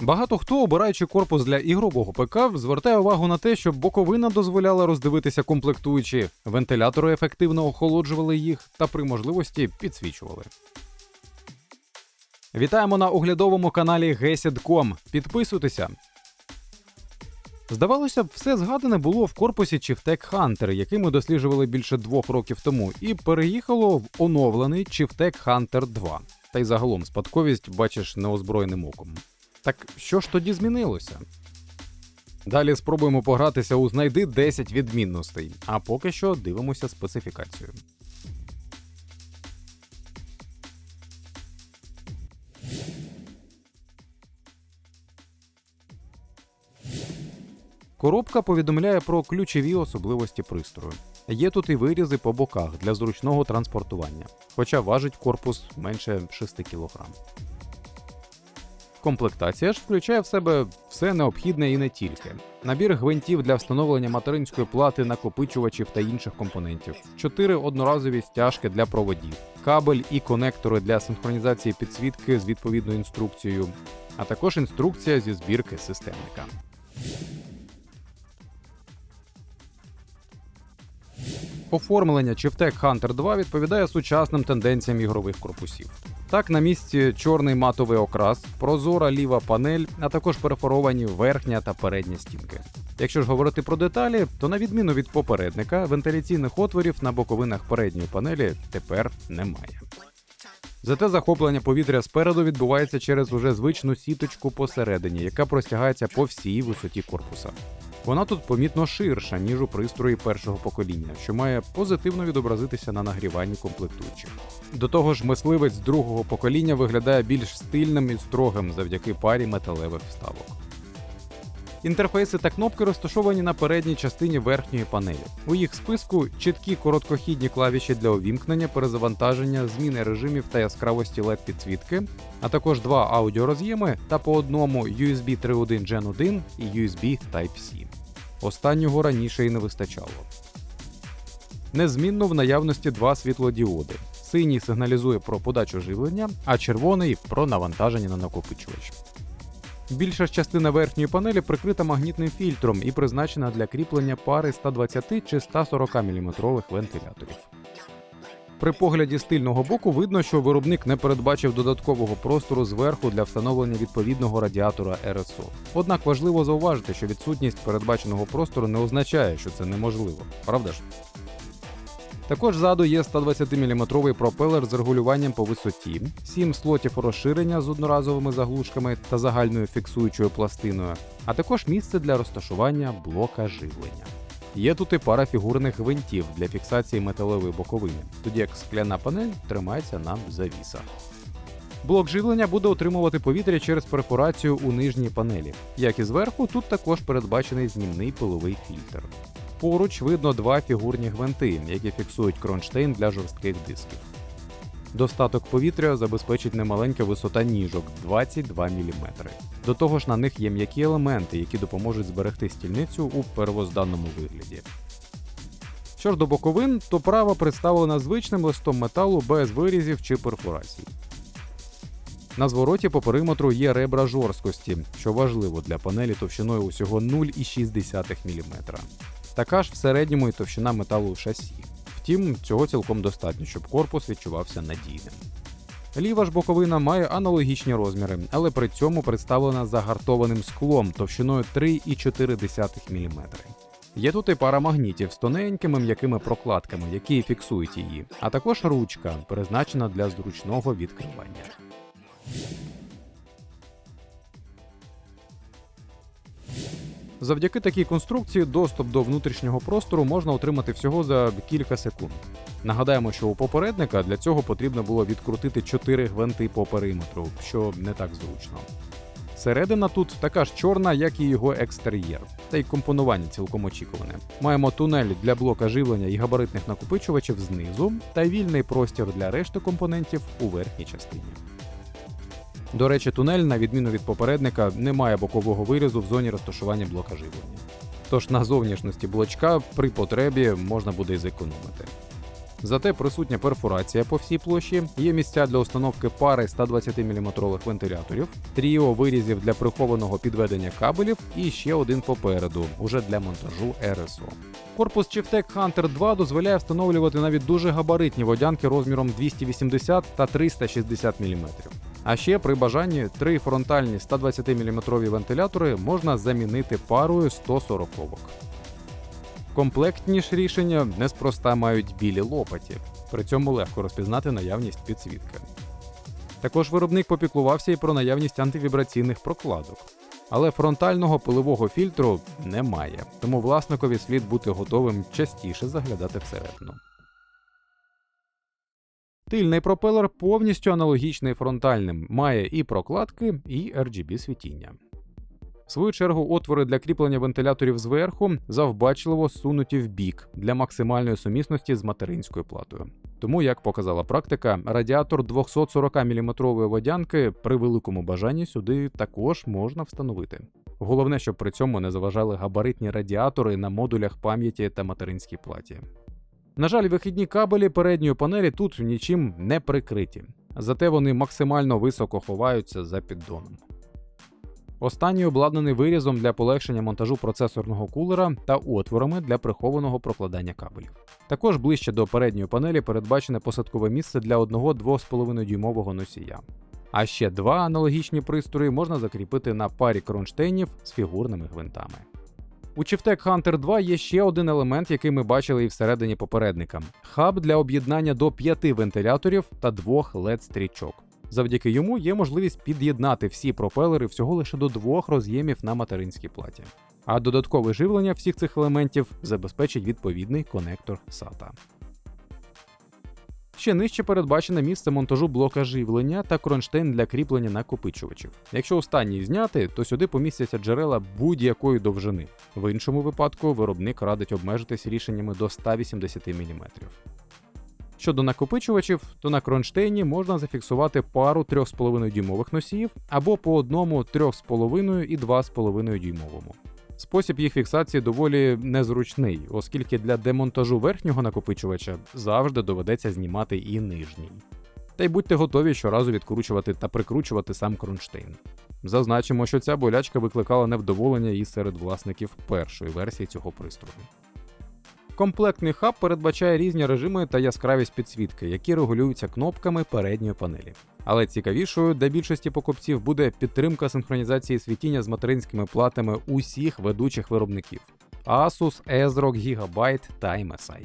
Багато хто, обираючи корпус для ігрового ПК, звертає увагу на те, щоб боковина дозволяла роздивитися комплектуючі, вентилятори ефективно охолоджували їх та при можливості підсвічували. Вітаємо на оглядовому каналі GESED.com. Підписуйтеся. Здавалося б, все згадане було в корпусі Chieftec Hunter, який ми досліджували більше двох років тому, і переїхало в оновлений Chieftec Hunter 2. Та й загалом спадковість бачиш неозброєним оком. Так що ж тоді змінилося? Далі спробуємо погратися у знайди 10 відмінностей, а поки що дивимося специфікацію. Коробка повідомляє про ключові особливості пристрою. Є тут і вирізи по боках для зручного транспортування, хоча важить корпус менше 6 кг. Комплектація ж включає в себе все необхідне і не тільки: набір гвинтів для встановлення материнської плати, накопичувачів та інших компонентів, чотири одноразові стяжки для проводів, кабель і конектори для синхронізації підсвітки з відповідною інструкцією, а також інструкція зі збірки системника. Оформлення Chieftec Hunter 2 відповідає сучасним тенденціям ігрових корпусів. Так, на місці чорний матовий окрас, прозора ліва панель, а також перфоровані верхня та передня стінки. Якщо ж говорити про деталі, то на відміну від попередника, вентиляційних отворів на боковинах передньої панелі тепер немає. Зате захоплення повітря спереду відбувається через уже звичну сіточку посередині, яка простягається по всій висоті корпуса. Вона тут помітно ширша, ніж у пристрої першого покоління, що має позитивно відобразитися на нагріванні комплектуючих. До того ж, мисливець другого покоління виглядає більш стильним і строгим завдяки парі металевих вставок. Інтерфейси та кнопки розташовані на передній частині верхньої панелі. У їх списку чіткі короткохідні клавіші для увімкнення, перезавантаження, зміни режимів та яскравості LED підсвітки, а також два аудіороз'єми та по одному USB 3.1 Gen 1 і USB Type-C. Останнього раніше і не вистачало. Незмінно в наявності два світлодіоди. Синій сигналізує про подачу живлення, а червоний про навантаження на накопичувач. Більша частина верхньої панелі прикрита магнітним фільтром і призначена для кріплення пари 120 чи 140 мм вентиляторів. При погляді з тильного боку видно, що виробник не передбачив додаткового простору зверху для встановлення відповідного радіатора РСО. Однак важливо зауважити, що відсутність передбаченого простору не означає, що це неможливо, правда ж? Також ззаду є 120-мм пропелер з регулюванням по висоті, 7 слотів розширення з одноразовими заглушками та загальною фіксуючою пластиною, а також місце для розташування блока живлення. Є тут і пара фігурних гвинтів для фіксації металевої боковини, тоді як скляна панель тримається на завісах. Блок живлення буде отримувати повітря через перфорацію у нижній панелі. Як і зверху, тут також передбачений знімний пиловий фільтр. Поруч видно два фігурні гвинти, які фіксують кронштейн для жорстких дисків. Достаток повітря забезпечить немаленька висота ніжок 22 мм. До того ж на них є м'які елементи, які допоможуть зберегти стільницю у первозданному вигляді. Що ж до боковин, то права представлена звичним листом металу без вирізів чи перфорацій. На звороті по периметру є ребра жорсткості, що важливо для панелі товщиною усього 0,6 мм. Така ж в середньому і товщина металу шасі. Втім, цього цілком достатньо, щоб корпус відчувався надійним. Ліва ж боковина має аналогічні розміри, але при цьому представлена загартованим склом товщиною 3,4 мм. Є тут і пара магнітів з тоненькими м'якими прокладками, які фіксують її, а також ручка, призначена для зручного відкривання. Завдяки такій конструкції доступ до внутрішнього простору можна отримати всього за кілька секунд. Нагадаємо, що у попередника для цього потрібно було відкрутити 4 гвинти по периметру, що не так зручно. Середина тут така ж чорна, як і його екстер'єр, та й компонування цілком очікуване. Маємо тунель для блока живлення і габаритних накопичувачів знизу, та вільний простір для решти компонентів у верхній частині. До речі, тунель, на відміну від попередника, не має бокового вирізу в зоні розташування блока живлення. Тож на зовнішності блочка при потребі можна буде й зекономити. Зате присутня перфорація по всій площі, є місця для установки пари 120 мм вентиляторів, тріо вирізів для прихованого підведення кабелів і ще один попереду, уже для монтажу РСО. Корпус Chieftec Hunter 2 дозволяє встановлювати навіть дуже габаритні водянки розміром 280 та 360 мм. А ще при бажанні три фронтальні 120 мм вентилятори можна замінити парою 140 ок. Комплектні ж рішення неспроста мають білі лопаті, при цьому легко розпізнати наявність підсвітки. Також виробник попіклувався і про наявність антивібраційних прокладок. Але фронтального пилового фільтру немає, тому власникові слід бути готовим частіше заглядати всередину. Тильний пропелер повністю аналогічний фронтальним, має і прокладки, і RGB світіння. В свою чергу, отвори для кріплення вентиляторів зверху завбачливо сунуті в бік для максимальної сумісності з материнською платою. Тому, як показала практика, радіатор 240 мм водянки при великому бажанні сюди також можна встановити. Головне, щоб при цьому не заважали габаритні радіатори на модулях пам'яті та материнській платі. На жаль, вихідні кабелі передньої панелі тут нічим не прикриті, зате вони максимально високо ховаються за піддоном. Останній обладнаний вирізом для полегшення монтажу процесорного кулера та отворами для прихованого прокладання кабелів. Також ближче до передньої панелі передбачене посадкове місце для одного 2,5 дюймового носія. А ще два аналогічні пристрої можна закріпити на парі кронштейнів з фігурними гвинтами. У Chieftec Hunter 2 є ще один елемент, який ми бачили і всередині попередника: хаб для об'єднання до п'яти вентиляторів та двох led стрічок. Завдяки йому є можливість під'єднати всі пропелери всього лише до двох роз'ємів на материнській платі. А додаткове живлення всіх цих елементів забезпечить відповідний конектор SATA. Ще нижче передбачене місце монтажу блока живлення та кронштейн для кріплення накопичувачів. Якщо останній зняти, то сюди помістяться джерела будь-якої довжини. В іншому випадку виробник радить обмежитись рішеннями до 180 мм. Щодо накопичувачів, то на кронштейні можна зафіксувати пару 3,5 дюймових носіїв або по одному 3,5 і 2,5 дюймовому. Спосіб їх фіксації доволі незручний, оскільки для демонтажу верхнього накопичувача завжди доведеться знімати і нижній. Та й будьте готові щоразу відкручувати та прикручувати сам кронштейн. Зазначимо, що ця болячка викликала невдоволення і серед власників першої версії цього пристрою. Комплектний хаб передбачає різні режими та яскравість підсвітки, які регулюються кнопками передньої панелі. Але цікавішою для більшості покупців буде підтримка синхронізації світіння з материнськими платами усіх ведучих виробників: Asus, ASRock, Gigabyte та MSI.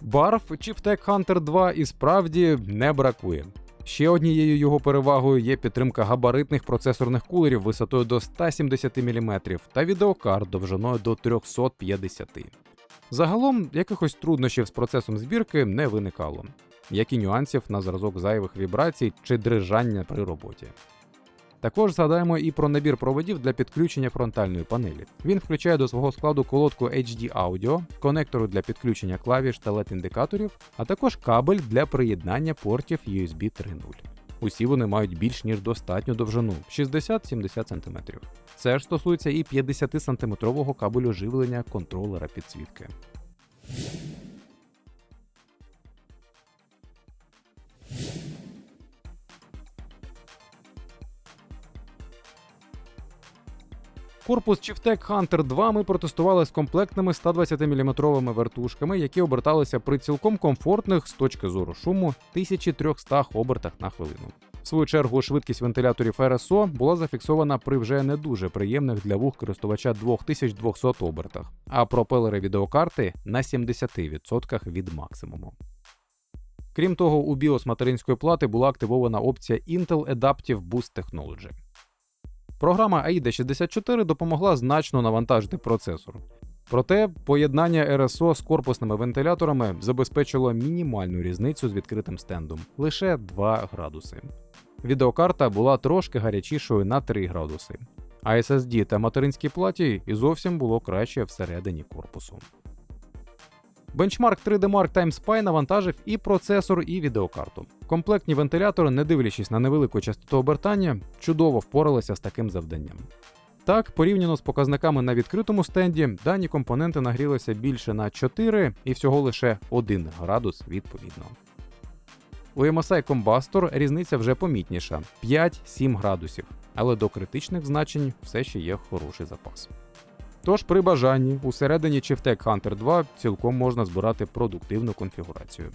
Барв Chieftec Hunter 2 і справді не бракує. Ще однією його перевагою є підтримка габаритних процесорних кулерів висотою до 170 мм та відеокарт довжиною до 350 Загалом якихось труднощів з процесом збірки не виникало, як і нюансів на зразок зайвих вібрацій чи дрижання при роботі. Також згадаємо і про набір проводів для підключення фронтальної панелі. Він включає до свого складу колодку HD Audio, конектору для підключення клавіш та LED-індикаторів, а також кабель для приєднання портів USB 3.0. Усі вони мають більш ніж достатню довжину 60-70 см. Це ж стосується і 50 сантиметрового кабелю живлення контролера підсвітки. Корпус Chieftec Hunter 2 ми протестували з комплектними 120-мм вертушками, які оберталися при цілком комфортних з точки зору шуму 1300 обертах на хвилину. В свою чергу швидкість вентиляторів RSO була зафіксована при вже не дуже приємних для вух користувача 2200 обертах, а пропелери відеокарти на 70% від максимуму. Крім того, у BIOS материнської плати була активована опція Intel Adaptive Boost Technology. Програма AIDA 64 допомогла значно навантажити процесор. Проте поєднання RSO з корпусними вентиляторами забезпечило мінімальну різницю з відкритим стендом лише 2 градуси. Відеокарта була трошки гарячішою на 3 градуси, а SSD та материнській платі і зовсім було краще всередині корпусу. Бенчмарк 3D Mark Time навантажив і процесор, і відеокарту. Комплектні вентилятори, не дивлячись на невелику частоту обертання, чудово впоралися з таким завданням. Так, порівняно з показниками на відкритому стенді, дані компоненти нагрілися більше на 4 і всього лише 1 градус відповідно. У MSI Combustor різниця вже помітніша 5-7 градусів, але до критичних значень все ще є хороший запас. Тож при бажанні усередині Chieftec Hunter 2 цілком можна збирати продуктивну конфігурацію.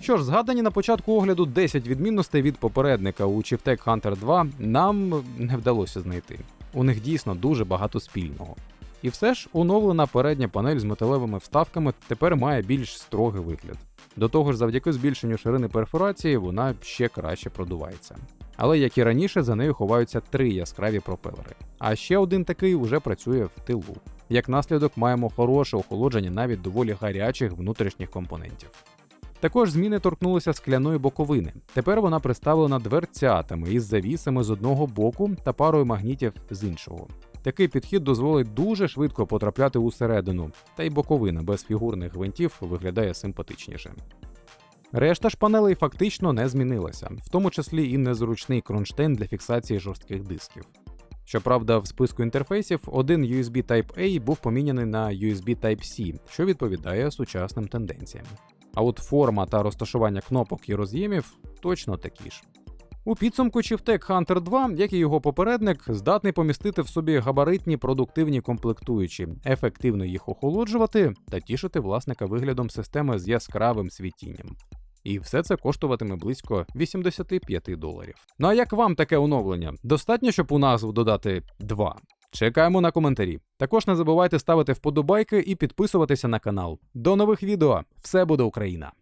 Що ж, згадані на початку огляду 10 відмінностей від попередника у Chieftec Hunter 2 нам не вдалося знайти. У них дійсно дуже багато спільного. І все ж оновлена передня панель з металевими вставками тепер має більш строгий вигляд. До того ж, завдяки збільшенню ширини перфорації вона ще краще продувається. Але як і раніше, за нею ховаються три яскраві пропелери. А ще один такий уже працює в тилу. Як наслідок, маємо хороше охолодження навіть доволі гарячих внутрішніх компонентів. Також зміни торкнулися скляної боковини. Тепер вона представлена дверцятами із завісами з одного боку та парою магнітів з іншого. Такий підхід дозволить дуже швидко потрапляти усередину, та й боковина без фігурних гвинтів виглядає симпатичніше. Решта ж панелей фактично не змінилася, в тому числі і незручний кронштейн для фіксації жорстких дисків. Щоправда, в списку інтерфейсів один USB Type-A був поміняний на USB Type-C, що відповідає сучасним тенденціям. А от форма та розташування кнопок і роз'ємів точно такі ж. У підсумку Chieftec Hunter 2, як і його попередник, здатний помістити в собі габаритні продуктивні комплектуючі, ефективно їх охолоджувати та тішити власника виглядом системи з яскравим світінням. І все це коштуватиме близько 85 доларів. Ну а як вам таке оновлення? Достатньо, щоб у назву додати 2? Чекаємо на коментарі. Також не забувайте ставити вподобайки і підписуватися на канал. До нових відео! Все буде Україна!